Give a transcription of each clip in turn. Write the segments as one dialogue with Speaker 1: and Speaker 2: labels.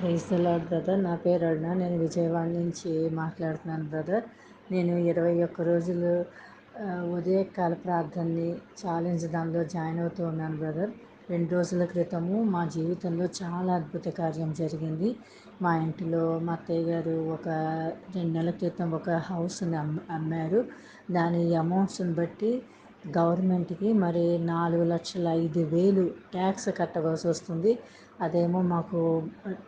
Speaker 1: Praise lord brother. నా పేరు అరుణ. నేను విజయవాడ నుంచి మాట్లాడుతున్నాను బ్రదర్. నేను ఇరవై ఒక్క రోజులు ఉదయకాల ప్రార్థనని ఛాలెంజ్ దానిలో జాయిన్ అవుతూ ఉన్నాను బ్రదర్. రెండు రోజుల క్రితము మా జీవితంలో చాలా అద్భుత కార్యం జరిగింది. మా ఇంటిలో మా అత్తయ్య గారు ఒక రెండు నెలల క్రితం ఒక హౌస్ని అమ్మారు. దాని అమౌంట్స్ని బట్టి గవర్నమెంట్కి మరి నాలుగు లక్షల ఐదు వేలు ట్యాక్స్ కట్టవలసి వస్తుంది. అదేమో మాకు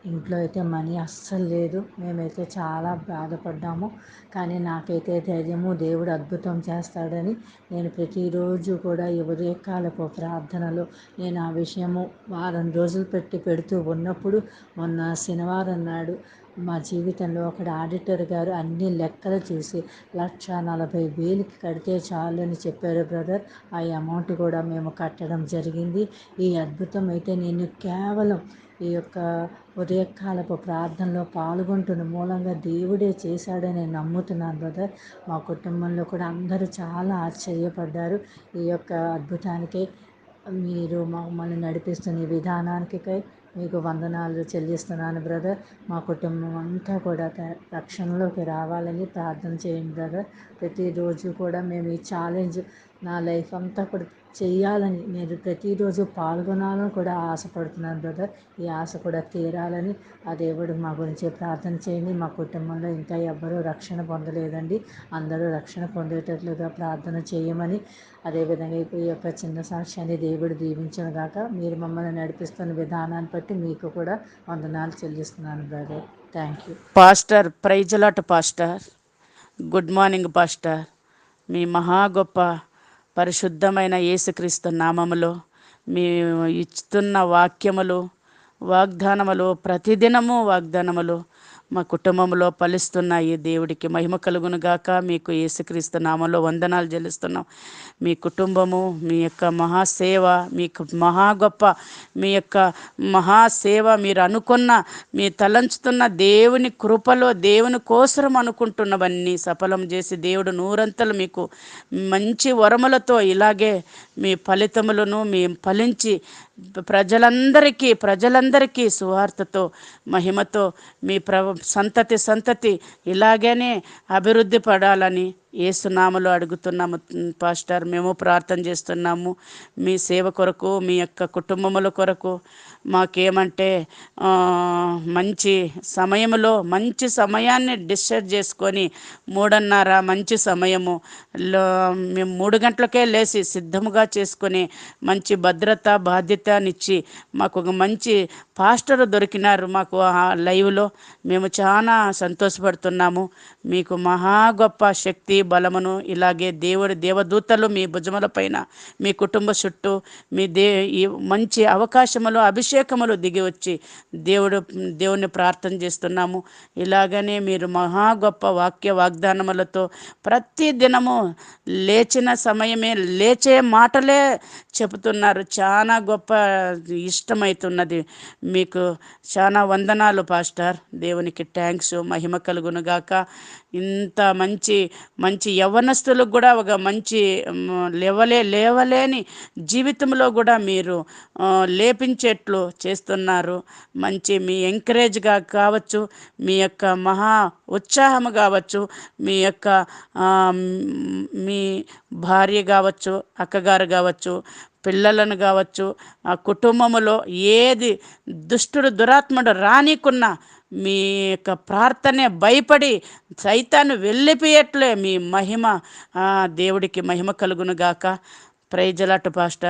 Speaker 1: ఇంట్లో అయితే మనీ అస్సలు లేదు. మేమైతే చాలా బాధపడ్డాము. కానీ నాకైతే ధైర్యము దేవుడు అద్భుతం చేస్తాడని నేను ప్రతిరోజు కూడా ఈ ఉదయకాలపు ప్రార్థనలో నేను ఆ విషయము వారం రోజులు పెట్టి పెడుతూ ఉన్నప్పుడు మొన్న శనివారం నాడు మా జీవితంలో ఒక ఆడిటర్ గారు అన్ని లెక్కలు చూసి లక్ష నలభై వేలకి కడితే చాలు అని చెప్పారు బ్రదర్. ఆ అమౌంట్ కూడా మేము కట్టడం జరిగింది. ఈ అద్భుతం అయితే నేను కేవలం ఈ యొక్క ఉదయకాలపు ప్రార్థనలో పాల్గొంటున్న మూలంగా దేవుడే చేశాడని నమ్ముతున్నాను బ్రదర్. మా కుటుంబంలో కూడా అందరూ చాలా ఆశ్చర్యపడ్డారు. ఈ యొక్క అద్భుతానికి మీరు మమ్మల్ని నడిపిస్తున్న విధానానికి మీకు వందనాలు చెల్లిస్తున్నాను బ్రదర్. మా కుటుంబం అంతా కూడా రక్షణలోకి రావాలని ప్రార్థన చేయండి బ్రదర్. ప్రతిరోజు కూడా మేము ఈ ఛాలెంజ్ నా లైఫ్ అంతా కూడా చేయాలని నేను ప్రతిరోజు పాల్గొనాలని కూడా ఆశపడుతున్నాను బ్రదర్. ఈ ఆశ కూడా తీరాలని ఆ దేవుడు మా గురించి ప్రార్థన చేయండి. మా కుటుంబంలో ఇంకా ఎవ్వరూ రక్షణ పొందలేదండి. అందరూ రక్షణ పొందేటట్లుగా ప్రార్థన చేయమని అదేవిధంగా ఈ యొక్క చిన్న సాక్ష్యాన్ని దేవుడు దీవించను గాక. మీరు మమ్మల్ని నడిపిస్తున్న విధానాన్ని బట్టి మీకు కూడా వందనాలు చెల్లిస్తున్నాను బ్రదర్ థ్యాంక్ యూ
Speaker 2: పాస్టర్ ప్రైజలాట్ పాస్టర్ గుడ్ మార్నింగ్ పాస్టర్ మీ మహా గొప్ప పరిశుద్ధమైన యేసుక్రీస్తు నామములో మీ ఇస్తున్న వాక్యములు వాగ్దానములు ప్రతిదినము వాగ్దానములు మా కుటుంబంలో ఫలిస్తున్నాయి దేవుడికి మహిమ కలుగును గాక మీకు యేసుక్రీస్తు నామంలో వందనాలు చెల్లిస్తున్నాం. మీ కుటుంబము మీ యొక్క మహాసేవ మీకు మహా గొప్ప మీ యొక్క మహాసేవ మీరు అనుకున్న మీ తలంచుతున్న దేవుని కృపలో దేవుని కోసరం అనుకుంటున్నవన్నీ సఫలం చేసి దేవుడు నూరంతలు మీకు మంచి వరములతో ఇలాగే మీ ఫలితములను మేము ఫలించి ప్రజలందరికీ ప్రజలందరికీ సువార్తతో మహిమతో మీ ప్ర సంతతి సంతతి ఇలాగనే అభివృద్ధి పడాలని ఏసునామలో అడుగుతున్నాము పాస్టర్. మేము ప్రార్థన చేస్తున్నాము మీ సేవ కొరకు మీ యొక్క కుటుంబముల కొరకు. మాకేమంటే మంచి సమయంలో మంచి సమయాన్ని డిసైడ్ చేసుకొని మూడున్నర మంచి సమయము మేము మూడు గంటలకే లేచి సిద్ధముగా చేసుకొని మంచి భద్రత బాధ్యతనిచ్చి మాకు ఒక మంచి పాస్టర్ దొరికినారు మాకు ఆ లైవ్లో. మేము చాలా సంతోషపడుతున్నాము. మీకు మహా గొప్ప శక్తి బలమును ఇలాగే దేవుడి దేవదూతలు మీ భుజముల పైన మీ కుటుంబ చుట్టూ మీ దే ఈ మంచి అవకాశములు అభిషేకములు దిగి వచ్చి దేవుడు దేవుని ప్రార్థన చేస్తున్నాము. ఇలాగనే మీరు మహా గొప్ప వాక్య వాగ్దానములతో ప్రతి దినము లేచిన సమయమే లేచే మాటలే చెబుతున్నారు. చాలా గొప్ప ఇష్టమవుతున్నది మీకు. చాలా వందనాలు పాస్టర్. దేవునికి థ్యాంక్స్ మహిమ కలుగునుగాక. ఇంత మంచి మంచి యవ్వనస్తులకు కూడా ఒక మంచి లేవలే లేవలేని జీవితంలో కూడా మీరు లేపించేట్లు చేస్తున్నారు. మంచి మీ ఎంకరేజ్గా కావచ్చు మీ యొక్క మహా ఉత్సాహము కావచ్చు మీ యొక్క మీ భార్య కావచ్చు అక్కగారు కావచ్చు పిల్లలను కావచ్చు ఆ కుటుంబములో ఏది దుష్టుడు దురాత్ముడు రానికున్నా మీ యొక్క ప్రార్థనే భయపడి సైతాన్ని వెళ్ళిపోయట్లే మీ మహిమ. దేవుడికి మహిమ కలుగును గాక ప్రైజలాట్ పాస్టర్.